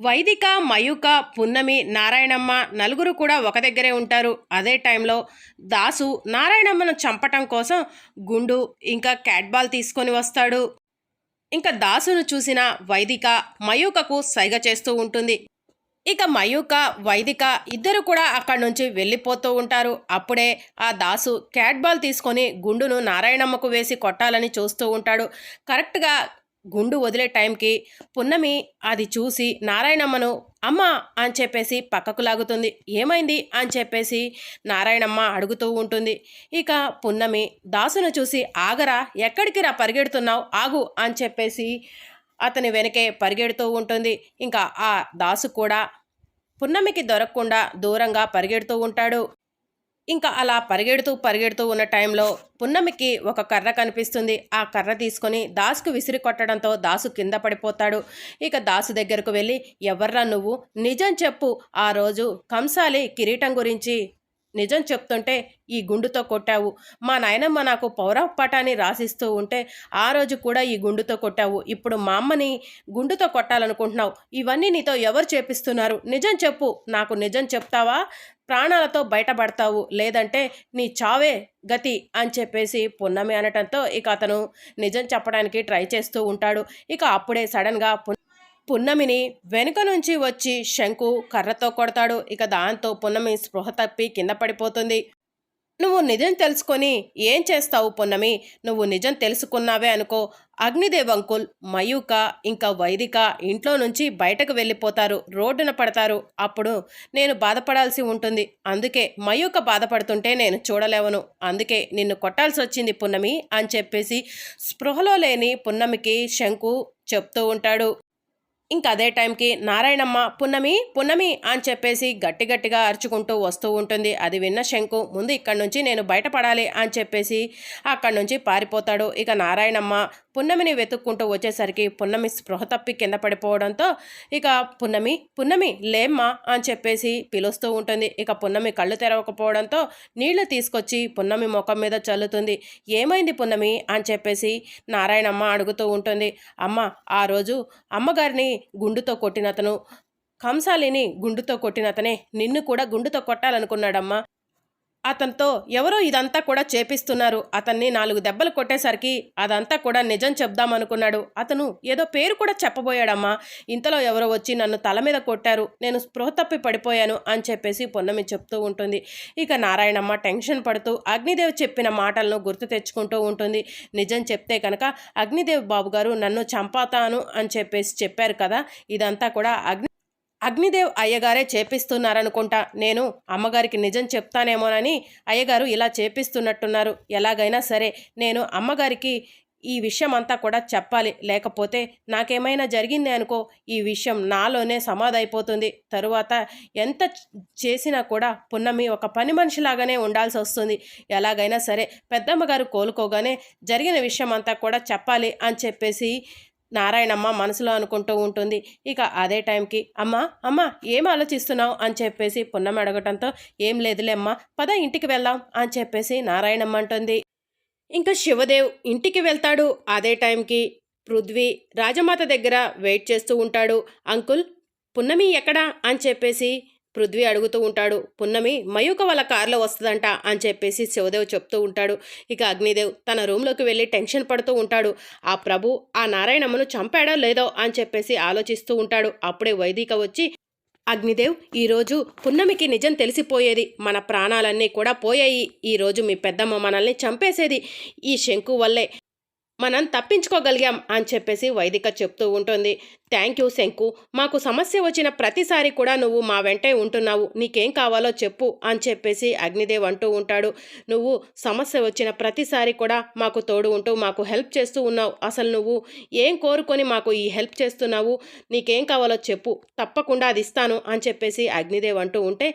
వైదిక మయూక పున్నమి నారాయణమ్మ నలుగురు కూడా ఒక దగ్గరే ఉంటారు. అదే టైంలో దాసు నారాయణమ్మను చంపటం కోసం గుండు ఇంకా క్యాట్బాల్ తీసుకొని వస్తాడు. ఇంకా దాసును చూసిన వైదిక మయూకకు సైగ చేస్తూ ఉంటుంది. ఇక మయూక వైదిక ఇద్దరు కూడా అక్కడి నుంచి వెళ్ళిపోతూ ఉంటారు. అప్పుడే ఆ దాసు క్యాట్బాల్ తీసుకొని గుండును నారాయణమ్మకు వేసి కొట్టాలని చూస్తూ ఉంటాడు. కరెక్ట్గా గుండు వదిలే టైంకి పున్నమి అది చూసి నారాయణమ్మను అమ్మ అని చెప్పేసి పక్కకు లాగుతుంది. ఏమైంది? అని చెప్పేసి నారాయణమ్మ అడుగుతూ ఉంటుంది. ఇక పున్నమి దాసును చూసి ఆగరా ఎక్కడికి రా పరిగెడుతున్నావు? ఆగు అని చెప్పేసి అతని వెనకే పరిగెడుతూ ఉంటుంది. ఇంకా ఆ దాసు కూడా పున్నమికి దొరకకుండా దూరంగా పరిగెడుతూ ఉంటాడు. ఇంకా అలా పరిగెడుతూ పరిగెడుతూ ఉన్న టైంలో పున్నమికి ఒక కర్ర కనిపిస్తుంది. ఆ కర్ర తీసుకొని దాసుకు విసిరి కొట్టడంతో దాసు కింద పడిపోతాడు. ఇక దాసు దగ్గరకు వెళ్ళి ఎవర్రా నువ్వు? నిజం చెప్పు. ఆ రోజు కంసాలి కిరీటం గురించి నిజం చెప్తుంటే ఈ గుండుతో కొట్టావు. మా నాయనమ్మ నాకు పౌరపటాన్ని రాసిస్తూ ఉంటే ఆ రోజు కూడా ఈ గుండుతో కొట్టావు. ఇప్పుడు మా అమ్మని గుండుతో కొట్టాలనుకుంటున్నావు. ఇవన్నీ నీతో ఎవరు చేపిస్తున్నారు? నిజం చెప్పు. నాకు నిజం చెప్తావా? ప్రాణాలతో బయటపడతావు. లేదంటే నీ చావే గతి అని చెప్పేసి పున్నమి అనటంతో ఇక అతను నిజం చెప్పడానికి ట్రై చేస్తూ ఉంటాడు. ఇక అప్పుడే సడన్గా పున్నమిని వెనుక నుంచి వచ్చి శంకు కర్రతో కొడతాడు. ఇక దాంతో పున్నమి స్పృహ తప్పి కింద పడిపోతుంది. నువ్వు నిజం తెలుసుకొని ఏం చేస్తావు పున్నమి? నువ్వు నిజం తెలుసుకున్నావే అనుకో. అగ్నిదేవ్ అంకుల్ మయూక ఇంకా వైదిక ఇంట్లో నుంచి బయటకు వెళ్ళిపోతారు. రోడ్డున పడతారు. అప్పుడు నేను బాధపడాల్సి ఉంటుంది. అందుకే మయూక బాధపడుతుంటే నేను చూడలేవను. అందుకే నిన్ను కొట్టాల్సి వచ్చింది పున్నమి అని చెప్పేసి స్పృహలో లేని పున్నమికి శంకు చెప్తూ ఉంటాడు. ఇంకా అదే టైంకి నారాయణమ్మ పున్నమి పున్నమి అని చెప్పేసి గట్టి గట్టిగా అరుచుకుంటూ వస్తూ ఉంటుంది. అది విన్న శంకు ముందు ఇక్కడి నుంచి నేను బయటపడాలి అని చెప్పేసి అక్కడి నుంచి పారిపోతాడు. ఇక నారాయణమ్మ పున్నమిని వెతుక్కుంటూ వచ్చేసరికి పున్నమి స్పృహ తప్పి కింద పడిపోవడంతో ఇక పున్నమి పున్నమి లేమ్మా అని చెప్పేసి పిలుస్తూ ఉంటుంది. ఇక పున్నమి కళ్ళు తెరవకపోవడంతో నీళ్ళు తీసుకొచ్చి పున్నమి ముఖం మీద చల్లుతుంది. ఏమైంది పున్నమి? అని చెప్పేసి నారాయణమ్మ అడుగుతూ ఉంటుంది. అమ్మ ఆ రోజు అమ్మగారిని గుండుతో కొట్టినతను కంసాలిని గుండుతో కొట్టినతనే నిన్ను కూడా గుండుతో కొట్టాలనుకున్నాడమ్మా. అతనితో ఎవరో ఇదంతా కూడా చేపిస్తున్నారు. అతన్ని నాలుగు దెబ్బలు కొట్టేసరికి అదంతా కూడా నిజం చెప్దామనుకున్నాడు. అతను ఏదో పేరు కూడా చెప్పబోయాడమ్మా. ఇంతలో ఎవరో వచ్చి నన్ను తల మీద కొట్టారు. నేను స్పృహ తప్పి పడిపోయాను అని చెప్పేసి పొన్నమి చెప్తూ ఉంటుంది. ఇక నారాయణమ్మ టెన్షన్ పడుతూ అగ్నిదేవ్ చెప్పిన మాటలను గుర్తు తెచ్చుకుంటూ ఉంటుంది. నిజం చెప్తే కనుక అగ్నిదేవ్ బాబు గారు నన్ను చంపాతాను అని చెప్పేసి చెప్పారు కదా. ఇదంతా కూడా అగ్ని అగ్నిదేవ్ అయ్యగారే చేపిస్తున్నారనుకుంటా నేను అమ్మగారికి నిజం చెప్తానేమోనని అయ్యగారు ఇలా చేపిస్తున్నట్టున్నారు. ఎలాగైనా సరే నేను అమ్మగారికి ఈ విషయం అంతా కూడా చెప్పాలి. లేకపోతే నాకేమైనా జరిగింది అనుకో ఈ విషయం నాలోనే సమాధైపోతుంది. తరువాత ఎంత చేసినా కూడా పున్నమి ఒక పని మనిషిలాగానే ఉండాల్సి వస్తుంది. ఎలాగైనా సరే పెద్దమ్మగారు కోలుకోగానే జరిగిన విషయం అంతా కూడా చెప్పాలి అని చెప్పేసి నారాయణమ్మ మనసులో అనుకుంటూ ఉంటుంది. ఇక అదే టైంకి అమ్మ అమ్మ ఏం ఆలోచిస్తున్నావు? అని చెప్పేసి పున్నం అడగటంతో ఏం లేదులేమ్మా పద ఇంటికి వెళ్దాం అని చెప్పేసి నారాయణమ్మ అంటుంది. ఇంకా శివదేవ్ ఇంటికి వెళ్తాడు. అదే టైంకి పృథ్వీ రాజమాత దగ్గర వెయిట్ చేస్తూ ఉంటాడు. అంకుల్ పున్నమి ఎక్కడా? అని చెప్పేసి పృథ్వీ అడుగుతూ ఉంటాడు పున్నమి మయూక వాళ్ళ కారులో వస్తుందంట అని చెప్పేసి శివదేవ్ చెప్తూ ఉంటాడు. ఇక అగ్నిదేవ్ తన రూమ్లోకి వెళ్ళి టెన్షన్ పడుతూ ఉంటాడు. ఆ ప్రభు ఆ నారాయణమ్మను చంపాడో లేదో? అని చెప్పేసి ఆలోచిస్తూ ఉంటాడు. అప్పుడే వైదిక వచ్చి అగ్నిదేవ్ ఈరోజు పున్నమికి నిజం తెలిసిపోయేది. మన ప్రాణాలన్నీ కూడా పోయాయి. ఈరోజు మీ పెద్దమ్మ మనల్ని చంపేసేది. ఈ శంకు వల్లే మనం తప్పించుకోగలిగాం అని చెప్పేసి వైదిక చెప్తూ ఉంటుంది. థ్యాంక్ యూ శంకు. మాకు సమస్య వచ్చిన ప్రతిసారి కూడా నువ్వు మా వెంటే ఉంటున్నావు. నీకేం కావాలో చెప్పు అని చెప్పేసి అగ్నిదేవ్ అంటూ ఉంటాడు. నువ్వు సమస్య వచ్చిన ప్రతిసారి కూడా మాకు తోడు ఉంటూ మాకు హెల్ప్ చేస్తూ ఉన్నావు. అసలు నువ్వు ఏం కోరుకొని మాకు ఈ హెల్ప్ చేస్తున్నావు? నీకేం కావాలో చెప్పు. తప్పకుండా అది ఇస్తాను అని చెప్పేసి అగ్నిదేవ్ అంటూ ఉంటే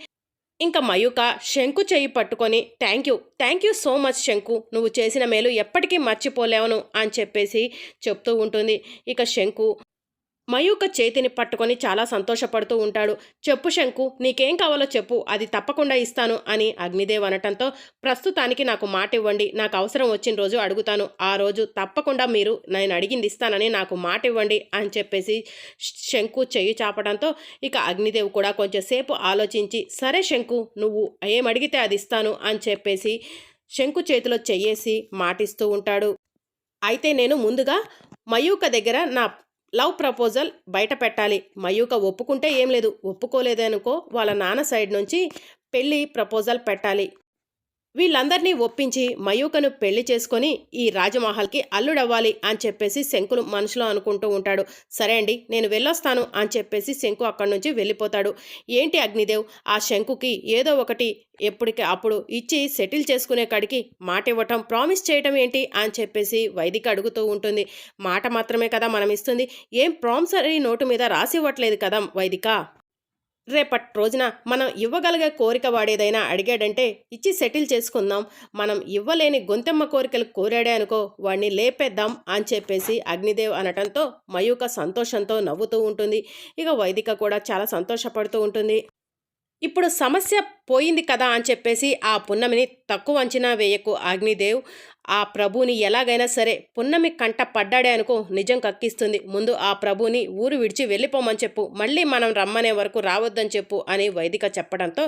ఇంకా మయూక శంకు చేయి పట్టుకొని thank you thank you so much Shanku నువ్వు చేసిన మేలు ఎప్పటికీ మర్చిపోలేవను అని చెప్పేసి చెప్తూ ఉంటుంది. ఇక శంకు మయూక చేతిని పట్టుకొని చాలా సంతోషపడుతూ ఉంటాడు. చెప్పు శంకు నీకేం కావాలో చెప్పు అది తప్పకుండా ఇస్తాను అని అగ్నిదేవ్ అనటంతో ప్రస్తుతానికి నాకు మాట ఇవ్వండి నాకు అవసరం వచ్చిన రోజు అడుగుతాను ఆ రోజు తప్పకుండా మీరు నేను అడిగింది ఇస్తానని నాకు మాట ఇవ్వండి అని చెప్పేసి శంకు చెయ్యి చాపడంతో ఇక అగ్నిదేవ్ కూడా కొంచెంసేపు ఆలోచించి సరే శంకు నువ్వు ఏం అడిగితే అది ఇస్తాను అని చెప్పేసి శంకు చేతిలో చెయ్యేసి మాటిస్తూ ఉంటాడు. అయితే నేను ముందుగా మయూక దగ్గర నా లవ్ ప్రపోజల్ బయట పెట్టాలి. మయూక ఒప్పుకుంటే ఏం లేదు. ఒప్పుకోలేదనుకో వాళ్ళ నాన్న సైడ్ నుంచి పెళ్ళి ప్రపోజల్ పెట్టాలి. వీళ్ళందరినీ ఒప్పించి మయూకను పెళ్ళి చేసుకొని ఈ రాజమహల్కి అల్లుడవ్వాలి అని చెప్పేసి శంకులు మనసులో అనుకుంటూ ఉంటాడు. సరే అండి నేను వెళ్ళొస్తాను అని చెప్పేసి శంకు అక్కడి నుంచి వెళ్ళిపోతాడు. ఏంటి అగ్నిదేవ్ ఆ శంకుకి ఏదో ఒకటి ఎప్పటికి అప్పుడు ఇచ్చి సెటిల్ చేసుకునే కాడికి మాట ఇవ్వటం ప్రామిస్ చేయటం ఏంటి అని చెప్పేసి వైదిక అడుగుతూ ఉంటుంది. మాట మాత్రమే కదా మనం ఇస్తుంది ఏం ప్రామిసరీ నోటు మీద రాసి ఇవ్వట్లేదు కదా వైదిక? రేపటి రోజున మనం ఇవ్వగలిగే కోరిక వాడేదైనా అడిగాడంటే ఇచ్చి సెటిల్ చేసుకుందాం. మనం ఇవ్వలేని గొంతెమ్మ కోరికలు కోరాడే అనుకో వాడిని లేపేద్దాం అని చెప్పేసి అగ్నిదేవ్ అనటంతో మయూక సంతోషంతో నవ్వుతూ ఉంటుంది. ఇక వైదిక కూడా చాలా సంతోషపడుతూ ఉంటుంది. ఇప్పుడు సమస్య పోయింది కదా అని చెప్పేసి ఆ పున్నమిని తక్కువ అంచనా వేయకు అగ్నిదేవ్. ఆ ప్రభుని ఎలాగైనా సరే పున్నమి కంట పడ్డాడే అనుకో నిజం కక్కిస్తుంది. ముందు ఆ ప్రభుని ఊరు విడిచి వెళ్ళిపోమని చెప్పు. మళ్ళీ మనం రమ్మనే వరకు రావద్దని చెప్పు అని వైదిక చెప్పడంతో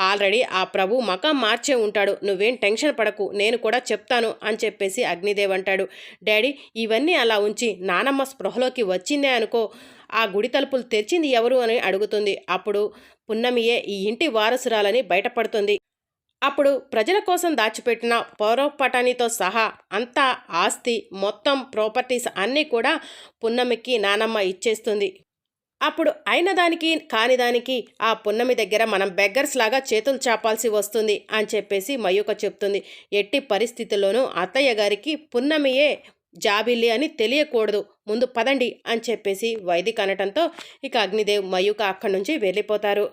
ఆల్రెడీ ఆ ప్రభు మకం మార్చే ఉంటాడు. నువ్వేం టెన్షన్ పడకు. నేను కూడా చెప్తాను అని చెప్పేసి అగ్నిదేవ్ అంటాడు. డాడీ ఇవన్నీ అలా ఉంచి నానమ్మ స్పృహలోకి వచ్చిందే అనుకో ఆ గుడి తలుపులు తెరిచింది ఎవరు అని అడుగుతుంది. అప్పుడు పున్నమియే ఈ ఇంటి వారసురాలని బయటపడుతుంది. అప్పుడు ప్రజల కోసం దాచిపెట్టిన పౌరపటానితో సహా అంతా ఆస్తి మొత్తం ప్రాపర్టీస్ అన్నీ కూడా పున్నమికి నానమ్మ ఇచ్చేస్తుంది. అప్పుడు అయిన దానికి కాని దానికి ఆ పున్నమి దగ్గర మనం బెగ్గర్స్ లాగా చేతులు చాపాల్సి వస్తుంది అని చెప్పేసి మయూక చెప్తుంది. ఎట్టి పరిస్థితుల్లోనూ అత్తయ్య గారికి పున్నమియే జాబిల్లి అని తెలియకూడదు. ముందు పదండి అని చెప్పేసి వైదిక అనటంతో ఇక అగ్నిదేవ్ మయూక అక్కడి నుంచి వెళ్ళిపోతారు.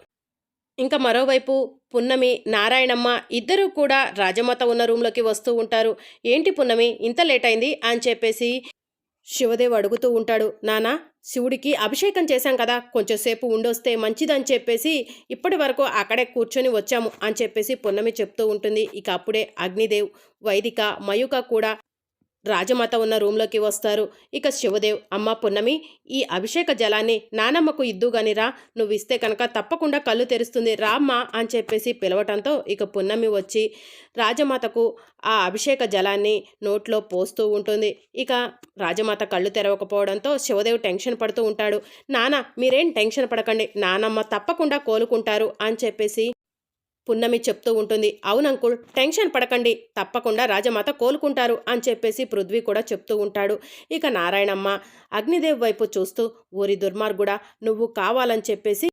ఇంకా మరోవైపు పున్నమి నారాయణమ్మ ఇద్దరూ కూడా రాజమాత ఉన్న రూమ్లోకి వస్తూ ఉంటారు. ఏంటి పున్నమి? ఇంత లేట్ అయింది అని చెప్పేసి శివదేవ్ అడుగుతూ ఉంటాడు. నానా శివుడికి అభిషేకం చేశాం కదా కొంచెంసేపు ఉండొస్తే మంచిదని చెప్పేసి ఇప్పటి వరకు అక్కడే కూర్చొని వచ్చాము అని చెప్పేసి పున్నమి చెప్తూ ఉంటుంది. ఇక అప్పుడే అగ్నిదేవ్ వైదిక మయూక కూడా రాజమాత ఉన్న రూంలోకి వస్తారు. ఇక శివదేవ్ అమ్మ పున్నమి ఈ అభిషేక జలాన్ని నానమ్మకు ఇద్దుగాని రా నువ్వు ఇస్తే కనుక తప్పకుండా కళ్ళు తెరుస్తుంది రామ్మా అని చెప్పేసి పిలవటంతో ఇక పున్నమి వచ్చి రాజమాతకు ఆ అభిషేక జలాన్ని నోట్లో పోస్తూ ఉంటుంది. ఇక రాజమాత కళ్ళు తెరవకపోవడంతో శివదేవ్ టెన్షన్ పడుతూ ఉంటాడు. నాన్న మీరేం టెన్షన్ పడకండి. నానమ్మ తప్పకుండా కోలుకుంటారు అని చెప్పేసి పున్నమి చెప్తూ ఉంటుంది. అవునంకుల్ టెన్షన్ పడకండి. తప్పకుండా రాజమాత కోలుకుంటారు అని చెప్పేసి పృథ్వీ కూడా చెప్తూ ఉంటాడు. ఇక నారాయణమ్మ అగ్నిదేవ్ వైపు చూస్తూ ఊరి దుర్మార్గుడా నువ్వు కావాలని చెప్పేసి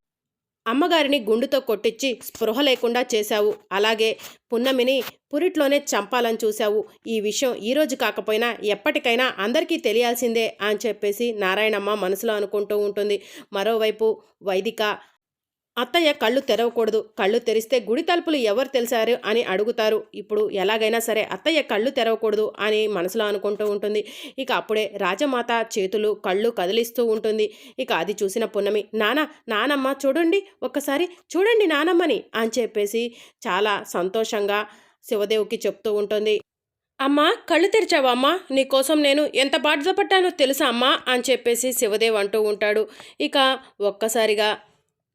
అమ్మగారిని గుండుతో కొట్టించి స్పృహ లేకుండా చేశావు. అలాగే పున్నమిని పురిట్లోనే చంపాలని చూశావు. ఈ విషయం ఈరోజు కాకపోయినా ఎప్పటికైనా అందరికీ తెలియాల్సిందే అని చెప్పేసి నారాయణమ్మ మనసులో అనుకుంటూ ఉంటుంది. మరోవైపు వైదిక అత్తయ్య కళ్ళు తెరవకూడదు. కళ్ళు తెరిస్తే గుడి తలుపులు ఎవరు తెలిసారు అని అడుగుతారు. ఇప్పుడు ఎలాగైనా సరే అత్తయ్య కళ్ళు తెరవకూడదు అని మనసులో అనుకుంటూ ఉంటుంది. ఇక అప్పుడే రాజమాత చేతులు కళ్ళు కదిలిస్తూ ఉంటుంది. ఇక అది చూసిన పున్నమి నానా నానమ్మ చూడండి ఒక్కసారి చూడండి నానమ్మని అని చెప్పేసి చాలా సంతోషంగా శివదేవుకి చెప్తూ ఉంటుంది. అమ్మా కళ్ళు తెరిచావా అమ్మా? నీకోసం నేను ఎంత బాధపడ్డానో తెలుసా అమ్మా? అని చెప్పేసి శివదేవ్ అంటూ ఉంటాడు. ఇక ఒక్కసారిగా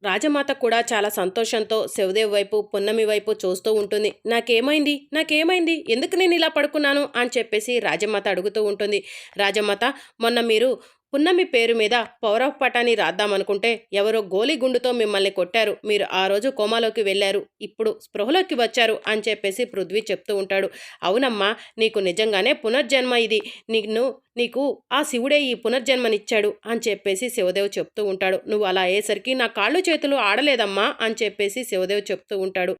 రాజమాత కూడా చాలా సంతోషంతో శివదేవ్ వైపు పున్నమి వైపు చూస్తూ ఉంటుంది. నాకేమైంది? నాకేమైంది? ఎందుకు నేను ఇలా పడుకున్నాను? అని చెప్పేసి రాజమాత అడుగుతూ ఉంటుంది. రాజమాత మొన్న మీరు పున్నమి పేరు మీద పౌరపటాన్ని రాద్దామనుకుంటే ఎవరో గోలిగుండుతో మిమ్మల్ని కొట్టారు. మీరు ఆ రోజు కోమాలోకి వెళ్ళారు. ఇప్పుడు స్పృహలోకి వచ్చారు అని చెప్పేసి పృథ్వీ చెప్తూ ఉంటాడు. అవునమ్మా నీకు నిజంగానే పునర్జన్మ ఇది. నిన్ను నీకు ఆ శివుడే ఈ పునర్జన్మనిచ్చాడు అని చెప్పేసి శివదేవ్ చెప్తూ ఉంటాడు. నువ్వు అలా అయ్యేసరికి నా కాళ్ళు చేతులు ఆడలేదమ్మా అని చెప్పేసి శివదేవ్ చెప్తూ ఉంటాడు.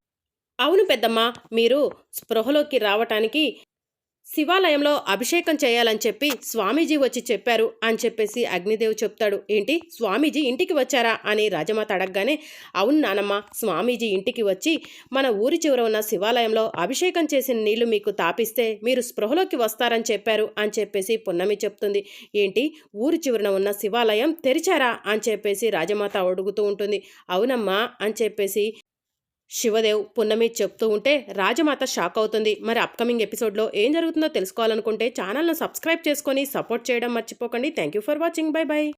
అవును పెద్దమ్మ మీరు స్పృహలోకి రావటానికి శివాలయంలో అభిషేకం చేయాలని చెప్పి స్వామీజీ వచ్చి చెప్పారు అని చెప్పేసి అగ్నిదేవ్ చెప్తాడు. ఏంటి? స్వామీజీ ఇంటికి వచ్చారా? అని రాజమాత అడగగానే అవును నానమ్మ స్వామీజీ ఇంటికి వచ్చి మన ఊరి చివర ఉన్న శివాలయంలో అభిషేకం చేసిన నీళ్ళు మీకు తాపిస్తే మీరు స్పృహలోకి వస్తారని చెప్పారు అని చెప్పేసి పున్నమి చెప్తుంది. ఏంటి? ఊరి చివరన ఉన్న శివాలయం తెరిచారా? అని చెప్పేసి రాజమాత అడుగుతూ ఉంటుంది. అవునమ్మా అని చెప్పేసి శివదేవ్ పున్నమి చెప్తూ ఉంటే రాజమాత షాక్ అవుతుంది. మరి అప్కమింగ్ ఎపిసోడ్లో ఏం జరుగుతుందో తెలుసుకోవాలనుకుంటే ఛానల్ను సబ్స్క్రైబ్ చేసుకొని సపోర్ట్ చేయడం మర్చిపోకండి. Thank you for watching bye bye